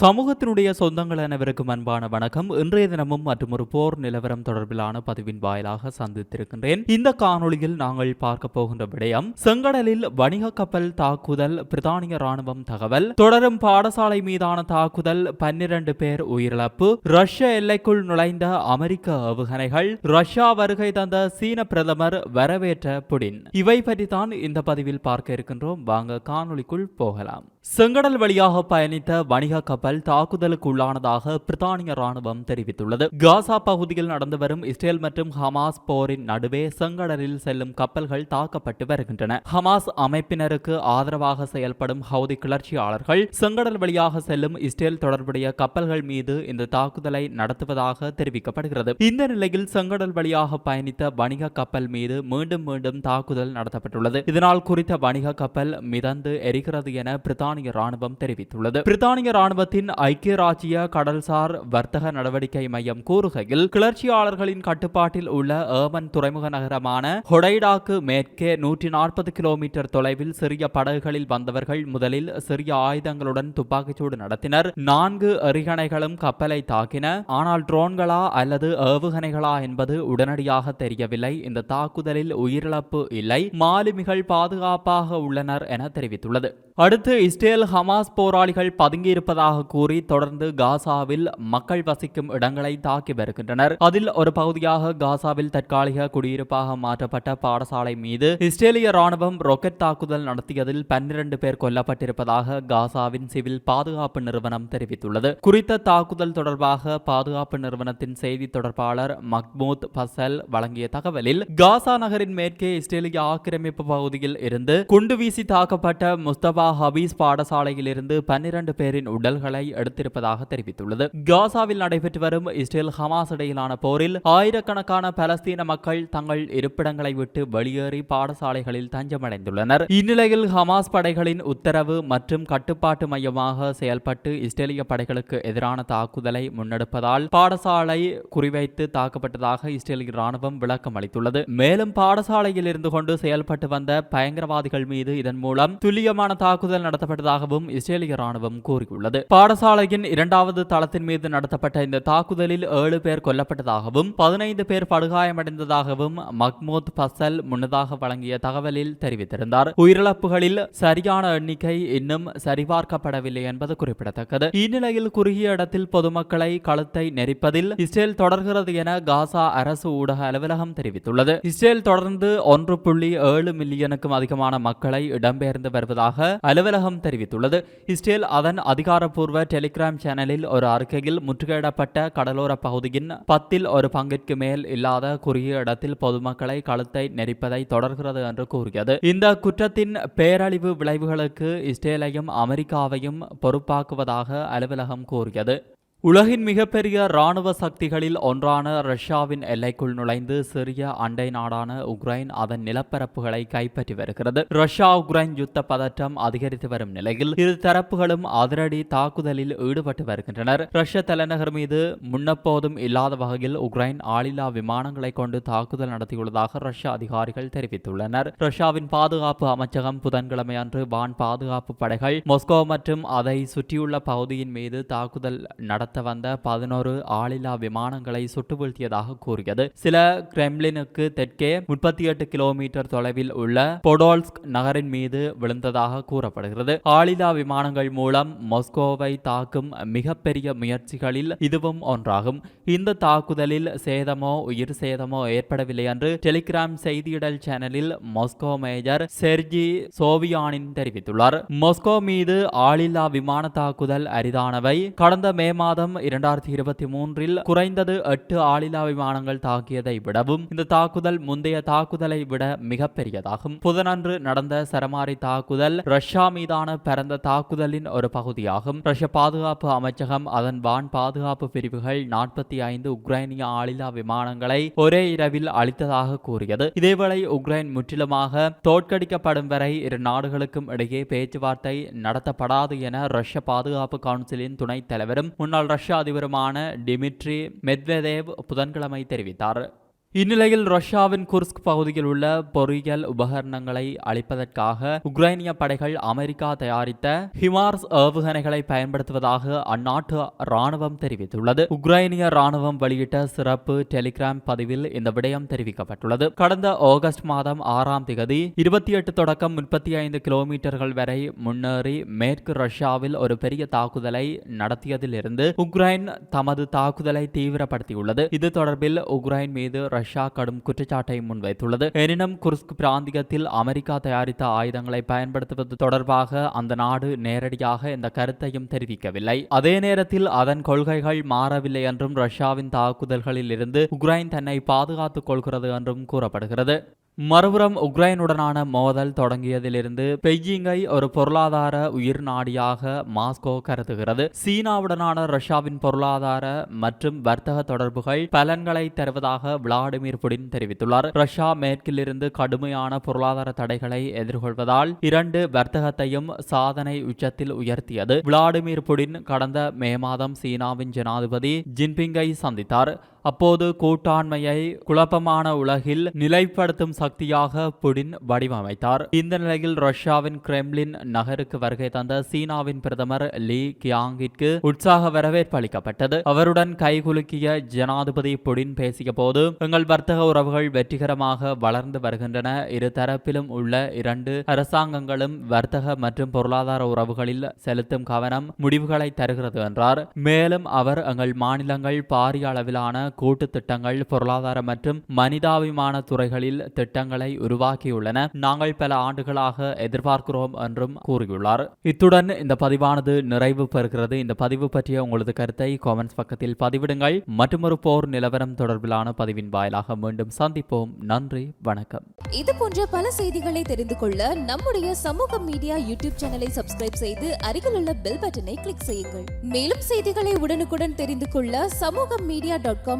சமூகத்தினுடைய சொந்தங்கள் அனைவருக்கும் அன்பான வணக்கம். இன்றைய தினமும் மற்றும் ஒரு போர் நிலவரம் தொடர்பிலான பதிவின் வாயிலாக சந்தித்திருக்கின்றேன். இந்த காணொளியில் நாங்கள் பார்க்க போகின்ற விடயம் செங்கடலில் வணிக கப்பல் தாக்குதல் பிரித்தானிய ராணுவம் தகவல் தொடரும் பாடசாலை மீதான தாக்குதல் பன்னிரண்டு பேர் உயிரிழப்பு ரஷ்ய எல்லைக்குள் நுழைந்த அமெரிக்க ஏவுகணைகள் ரஷ்யா வருகை தந்த சீன பிரதமர் வரவேற்ற புடின். இவை பற்றி தான் இந்த பதிவில் பார்க்க இருக்கின்றோம். வாங்க காணொளிக்குள் போகலாம். செங்கடல் வழியாக பயணித்த வணிக கப்பல் தாக்குதலுக்குள்ளானதாக பிரித்தானிய ராணுவம் தெரிவித்துள்ளது. காசா பகுதியில் நடந்து வரும் இஸ்ரேல் மற்றும் ஹமாஸ் போரின் நடுவே செங்கடலில் செல்லும் கப்பல்கள் தாக்கப்பட்டு வருகின்றன. ஹமாஸ் அமைப்பினருக்கு ஆதரவாக செயல்படும் ஹவுதி கிளர்ச்சியாளர்கள் செங்கடல் வழியாக செல்லும் இஸ்ரேல் தொடர்புடைய கப்பல்கள் மீது இந்த தாக்குதலை நடத்துவதாக தெரிவிக்கப்படுகிறது. இந்த நிலையில் செங்கடல் வழியாக பயணித்த வணிக கப்பல் மீது மீண்டும் மீண்டும் தாக்குதல் நடத்தப்பட்டுள்ளது. இதனால் குறித்த வணிக கப்பல் மிதந்து எரிகிறது என பிரித்தானிய பிரித்தானிய ராணுவம் தெரிவித்துள்ளது. பிரித்தானிய ராணுவத்தின் ஐக்கிய ராஜ்ய கடல்சார் வர்த்தக நடவடிக்கை மையம் கூறுகையில் கிளர்ச்சியாளர்களின் கட்டுப்பாட்டில் உள்ள ஏமன் துறைமுக நகரமான ஹொடைடாக்கு மேற்கே நூற்றி நாற்பது கிலோமீட்டர் தொலைவில் சிறிய படகுகளில் வந்தவர்கள் முதலில் சிறிய ஆயுதங்களுடன் துப்பாக்கிச்சூடு நடத்தினர். நான்கு எறிகணைகளும் கப்பலை தாக்கின. ஆனால் ட்ரோன்களா அல்லது ஏவுகணைகளா என்பது உடனடியாக தெரியவில்லை. இந்த தாக்குதலில் உயிரிழப்பு இல்லை. மாலுமிகள் பாதுகாப்பாக உள்ளனர் என தெரிவித்துள்ளது. அடுத்து இஸ்ரேல் ஹமாஸ் போராளிகள் பதுங்கியிருப்பதாக கூறி தொடர்ந்து காசாவில் மக்கள் வசிக்கும் இடங்களை தாக்கி வருகின்றனர். அதில் ஒரு பகுதியாக காசாவில் தற்காலிக குடியிருப்பாக மாற்றப்பட்ட பாடசாலை மீது இஸ்ரேலிய ராணுவம் ராக்கெட் தாக்குதல் நடத்தியதில் பன்னிரண்டு பேர் கொல்லப்பட்டிருப்பதாக காசாவின் சிவில் பாதுகாப்பு நிறுவனம் தெரிவித்துள்ளது. குறித்த தாக்குதல் தொடர்பாக பாதுகாப்பு நிறுவனத்தின் செய்தி தொடர்பாளர் மக்மூத் பசல் வழங்கிய தகவலில் காசா நகரின் மேற்கே இஸ்ரேலிய ஆக்கிரமிப்பு பகுதியில் இருந்து குண்டு வீசி தாக்கப்பட்ட முஸ்தபா ஹபீஸ் பாடசாலையில் இருந்து பன்னிரண்டு பேரின் உடல்களை எடுத்திருப்பதாக தெரிவித்துள்ளது. காசாவில் நடைபெற்று வரும் இஸ்ரேல் ஹமாஸ் இடையிலான போரில் ஆயிரக்கணக்கான பலஸ்தீன மக்கள் தங்கள் இருப்பிடங்களை விட்டு வெளியேறி பாடசாலைகளில் தஞ்சமடைந்துள்ளனர். இந்நிலையில் ஹமாஸ் படைகளின் உத்தரவு மற்றும் கட்டுப்பாட்டு மையமாக செயல்பட்டு இஸ்ரேலிய படைகளுக்கு எதிரான தாக்குதலை முன்னெடுப்பதால் பாடசாலை குறிவைத்து தாக்கப்பட்டதாக இஸ்ரேலிய ராணுவம் விளக்கம் அளித்துள்ளது. மேலும் பாடசாலையில் இருந்து கொண்டு செயல்பட்டு வந்த பயங்கரவாதிகள் மீது இதன் மூலம் துல்லியமான தாக்குதல் நடத்தப்பட்டதாகவும் இஸ்ரேலிய ராணுவம் கூறியுள்ளது. பாடசாலையின் இரண்டாவது தளத்தின் மீது நடத்தப்பட்ட இந்த தாக்குதலில் ஏழு பேர் கொல்லப்பட்டதாகவும் பதினைந்து பேர் படுகாயமடைந்ததாகவும் மக்மூத் பசல் முன்னதாக வழங்கிய தகவலில் தெரிவித்திருந்தார். உயிரிழப்புகளில் சரியான எண்ணிக்கை இன்னும் சரிபார்க்கப்படவில்லை என்பது குறிப்பிடத்தக்கது. இந்நிலையில் குறுகிய இடத்தில் பொதுமக்களை கழுத்தை நெரிப்பதில் இஸ்ரேல் தொடர்கிறது என காசா அரசு ஊடக அலுவலகம் தெரிவித்துள்ளது. இஸ்ரேல் தொடர்ந்து ஒன்று புள்ளி ஏழு மில்லியனுக்கும் அதிகமான மக்களை இடம்பெயர்ந்து வருவதாக அலுவலகம் தெரிவித்துள்ளது இஸ்ரேல் அதன் அதிகாரப்பூர்வ டெலிகிராம் சேனலில் ஒரு அறிக்கையில் முற்றுகையிடப்பட்ட கடலோர பகுதியின் பத்தில் ஒரு பங்கிற்கு மேல் இல்லாத குறுகிய இடத்தில் பொதுமக்களை கழுத்தை நெரிப்பதை தொடர்கிறது என்று கூறியது இந்த குற்றத்தின் பேரழிவு விளைவுகளுக்கு இஸ்ரேலையும் அமெரிக்காவையும் பொறுப்பாக்குவதாக அலுவலகம் கூறியது உலகின் மிகப்பெரிய இராணுவ சக்திகளில் ஒன்றான ரஷ்யாவின் எல்லைக்குள் நுழைந்து சிறிய அண்டை நாடான உக்ரைன் அதன் நிலப்பரப்புகளை கைப்பற்றி வருகிறது. ரஷ்யா உக்ரைன் யுத்த பதற்றம் அதிகரித்து வரும் நிலையில் இரு தரப்புகளும் அதிரடி தாக்குதலில் ஈடுபட்டு வருகின்றனர். ரஷ்ய தலைநகர் மீது முன்னப்போதும் இல்லாத வகையில் உக்ரைன் ஆளில்லா விமானங்களை கொண்டு தாக்குதல் நடத்தியுள்ளதாக ரஷ்ய அதிகாரிகள் தெரிவித்துள்ளனர். ரஷ்யாவின் பாதுகாப்பு அமைச்சகம் புதன்கிழமை அன்று வான் பாதுகாப்பு படைகள் மொஸ்கோ மற்றும் அதை சுற்றியுள்ள பகுதியின் மீது தாக்குதல் நடத்த நடத்த வந்த பதினோரு ஆளில்லா விமானங்களை சுட்டு வீழ்த்தியதாக கூறியது. சில கிரெம்லினுக்கு தெற்கே முப்பத்தி எட்டு கிலோமீட்டர் தொலைவில் உள்ள பொடோல்ஸ்க் நகரின் மீது விழுந்ததாக கூறப்படுகிறது. ஆளில்லா விமானங்கள் மூலம் மொஸ்கோவை தாக்கும் மிகப்பெரிய முயற்சிகளில் இதுவும் ஒன்றாகும். இந்த தாக்குதலில் சேதமோ உயிர் சேதமோ ஏற்படவில்லை என்று டெலிகிராம் செய்தியிடல் சேனலில் மொஸ்கோ மேஜர் செர்ஜி சோவியானின் தெரிவித்துள்ளார். மொஸ்கோ மீது ஆளில்லா விமான தாக்குதல் அரிதானவை. கடந்த மே மாதம் மாதம் இரண்டாயிரத்தி இருபத்தி மூன்றில் குறைந்தது எட்டு ஆளில்லா விமானங்கள் தாக்கியதை விடவும் இந்த தாக்குதல் முந்தைய தாக்குதலை விட மிகப்பெரியதாகும். புதனன்று நடந்த சரமாரி தாக்குதல் ரஷ்யா மீதான பரந்த தாக்குதலின் ஒரு பகுதியாகும். ரஷ்ய பாதுகாப்பு அமைச்சகம் அதன் வான் பாதுகாப்பு பிரிவுகள் நாற்பத்தி ஐந்து உக்ரைனிய ஆளில்லா விமானங்களை ஒரே இரவில் அளித்ததாக கூறியது. இதேவேளை உக்ரைன் முற்றிலுமாக தோற்கடிக்கப்படும் வரை இரு நாடுகளுக்கும் இடையே பேச்சுவார்த்தை நடத்தப்படாது என ரஷ்ய பாதுகாப்பு கவுன்சிலின் துணைத் தலைவரும் முன்னாள் ரஷ்ய அதிபருமான டிமிட்ரி மெத்வதேவ் புதன்கிழமை தெரிவித்தார். இந்நிலையில் ரஷ்யாவின் குர்ஸ்க் பகுதியில் உள்ள பொறியியல் உபகரணங்களை அளிப்பதற்காக உக்ரைனிய படைகள் அமெரிக்கா தயாரித்த ஹிமார்ஸ் ஏவுகணைகளை பயன்படுத்துவதாக அந்நாட்டு ராணுவம் தெரிவித்துள்ளது. உக்ரைனிய ராணுவம் வெளியிட்ட சிறப்பு டெலிகிராம் பதிவில் இந்த விடயம் தெரிவிக்கப்பட்டுள்ளது. கடந்த ஆகஸ்ட் மாதம் ஆறாம் திகதி இருபத்தி எட்டு தொடக்கம் முப்பத்தி ஐந்து கிலோமீட்டர்கள் வரை முன்னேறி மேற்கு ரஷ்யாவில் ஒரு பெரிய தாக்குதலை நடத்தியதிலிருந்து உக்ரைன் தமது தாக்குதலை தீவிரப்படுத்தியுள்ளது. இது தொடர்பில் உக்ரைன் மீது ரஷ்யா கடும் குற்றச்சாட்டை முன்வைத்துள்ளது. எனினும் குர்ஸ்க் பிராந்தியத்தில் அமெரிக்கா தயாரித்த ஆயுதங்களை பயன்படுத்துவது தொடர்பாக அந்த நாடு நேரடியாக இந்த கருத்தையும் தெரிவிக்கவில்லை. அதே நேரத்தில் அதன் கொள்கைகள் மாறவில்லை என்றும் ரஷ்யாவின் தாக்குதல்களில் இருந்து உக்ரைன் தன்னை பாதுகாத்துக் கொள்கிறது என்றும் கூறப்படுகிறது. மறுபுறம் உக்ரைனுடனான மோதல் தொடங்கியதிலிருந்து பெய்ஜிங்கை ஒரு பொருளாதார உயிர் நாடியாக மாஸ்கோ கருதுகிறது. சீனாவுடனான ரஷ்யாவின் பொருளாதார மற்றும் வர்த்தக தொடர்புகள் பலன்களை தருவதாக விளாடிமிர் புடின் தெரிவித்துள்ளார். ரஷ்யா மேற்கிலிருந்து கடுமையான பொருளாதார தடைகளை எதிர்கொள்வதால் இரண்டு வர்த்தகத்தையும் சாதனை உச்சத்தில் உயர்த்தியது. விளாடிமிர் புடின் கடந்த மே மாதம் சீனாவின் ஜனாதிபதி ஜின்பிங்கை சந்தித்தார். அப்போது கூட்டாண்மையை குழப்பமான உலகில் நிலைப்படுத்தும் சக்தியாக புடின் வடிவமைத்தார். இந்த நிலையில் ரஷ்யாவின் கிரெம்லின் நகருக்கு வருகை தந்த சீனாவின் பிரதமர் லீ கியாங்கிற்கு உற்சாக வரவேற்பு அளிக்கப்பட்டது. அவருடன் கைகுலுக்கிய ஜனாதிபதி புடின் பேசிய போது எங்கள் வர்த்தக உறவுகள் வெற்றிகரமாக வளர்ந்து வருகின்றன. இரு தரப்பிலும் உள்ள இரண்டு அரசாங்கங்களும் வர்த்தக மற்றும் பொருளாதார உறவுகளில் செலுத்தும் கவனம் முடிவுகளை தருகிறது என்றார். மேலும் அவர் எங்கள் மாநிலங்கள் பாரிய அளவிலான கூட்டு திட்டங்கள் பொருளாதார மற்றும் மனிதாபிமான துறைகளில் திட்டங்களை உருவாக்கியுள்ளன. நாங்கள் பல ஆண்டுகளாக எதிர்பார்க்கிறோம் என்றும் கூறியுள்ளார். இத்துடன் இந்த பதிவானது நிறைவு பெறுகிறது. இந்த பதிவு பற்றிய உங்களது கருத்தை காமெண்ட்ஸ் பக்கத்தில் பதிவிடுங்கள். மற்றொரு போர் நிலவரம் தொடர்பிலான பதிவின் வாயிலாக மீண்டும் சந்திப்போம். நன்றி வணக்கம். இது போன்ற பல செய்திகளை தெரிந்து கொள்ள நம்முடைய சமூக மீடியா யூடியூப் சேனலை சப்ஸ்கிரைப் செய்து அருகில் உள்ள பெல் பட்டனை கிளிக் செய்யுங்கள். மேலும் செய்திகளை உடனுக்குடன் தெரிந்து கொள்ள சமூக மீடியா டாட் காம்